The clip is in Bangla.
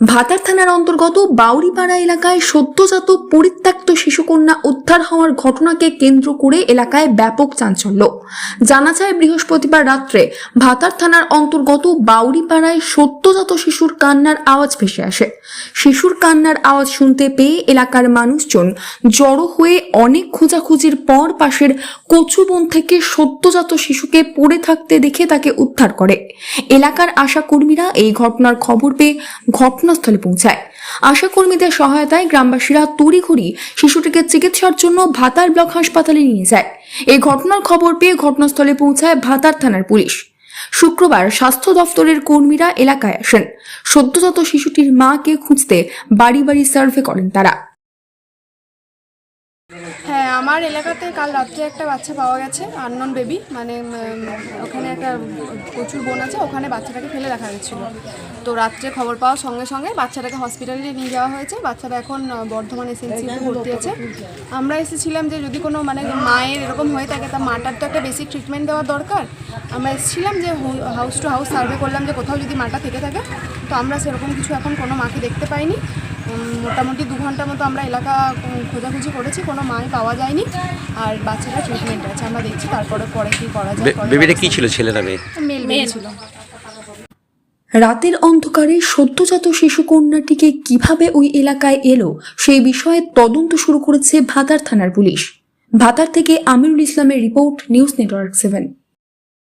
ভাতার থানার অন্তর্গত বাউরিপাড়া এলাকায় সদ্যজাত পরিত্যক্ত শিশুকন্যা উদ্ধার হওয়ার ঘটনাকে কেন্দ্র করে এলাকায় ব্যাপক চাঞ্চল্য। জানা যায়, বৃহস্পতিবার রাত্রে ভাতার থানার অন্তর্গত বাউরিপাড়ায় সদ্যজাত শিশুর কান্নার আওয়াজ ভেসে আসে। শিশুর কান্নার আওয়াজ শুনতে পেয়ে এলাকার মানুষজন জড়ো হয়ে অনেক খোঁজাখুঁজির পর পাশের কচুবন থেকে সদ্যজাত শিশুকে পড়ে থাকতে দেখে তাকে উদ্ধার করে। এলাকার আশাকর্মীরা এই ঘটনার খবর পেয়ে ঘটনাস্থলে পৌঁছায়। আশাকর্মীদের সহায়তায় গ্রামবাসীরা তড়িঘড়ি শিশুটিকে চিকিৎসার জন্য ভাতার ব্লক হাসপাতালে নিয়ে যায়। এই ঘটনার খবর পেয়ে ঘটনাস্থলে পৌঁছায় ভাতার থানার পুলিশ। শুক্রবার স্বাস্থ্য দফতরের কর্মীরা এলাকায় আসেন। সদ্যজাত শিশুটির মাকে খুঁজতে বাড়ি বাড়ি সার্ভে করেন তারা। আমার এলাকাতে কাল রাত্রে একটা বাচ্চা পাওয়া গেছে আননন বেবি মানে ওখানে একটা প্রচুর বোন আছে, ওখানে বাচ্চাটাকে ফেলে রাখা গেছিল তো রাত্রে খবর পাওয়ার সঙ্গে সঙ্গে বাচ্চাটাকে হসপিটালে নিয়ে যাওয়া হয়েছে, বাচ্চাটা এখন বর্ধমান এসএনসিতে ভর্তি আছে। আমরা এসেছিলাম যে যদি কোনো মানে মায়ের এরকম হয়ে থাকে, তা মাটার তো একটা বেসিক ট্রিটমেন্ট দেওয়া দরকার। আমরা এসেছিলাম যে হাউস টু হাউস সার্ভে করলাম যে কোথাও যদি মাটা থেকে থাকে, তো আমরা সেরকম কিছু এখন কোনো মাকে দেখতে পাইনি। মোটামুটি দু ঘণ্টা মতো আমরা এলাকা খোঁজাখুঁজি করেছি কোনো মাই পাওয়া যায়নি। আর বাচ্চাটা ট্রিটমেন্ট আছে আমরা দেখছি তারপরে পরে কি করা যায় বেবিটা কি ছিল ছেলে না মেয়ে মেল মেল ছিল। রাতের অন্ধকারে সদ্যজাত শিশু কন্যাটিকে কীভাবে ওই এলাকায় এলো সেই বিষয়ে তদন্ত শুরু করেছে ভাতার থানার পুলিশ। ভাতার থেকে আমিরুল ইসলামের report news network seven.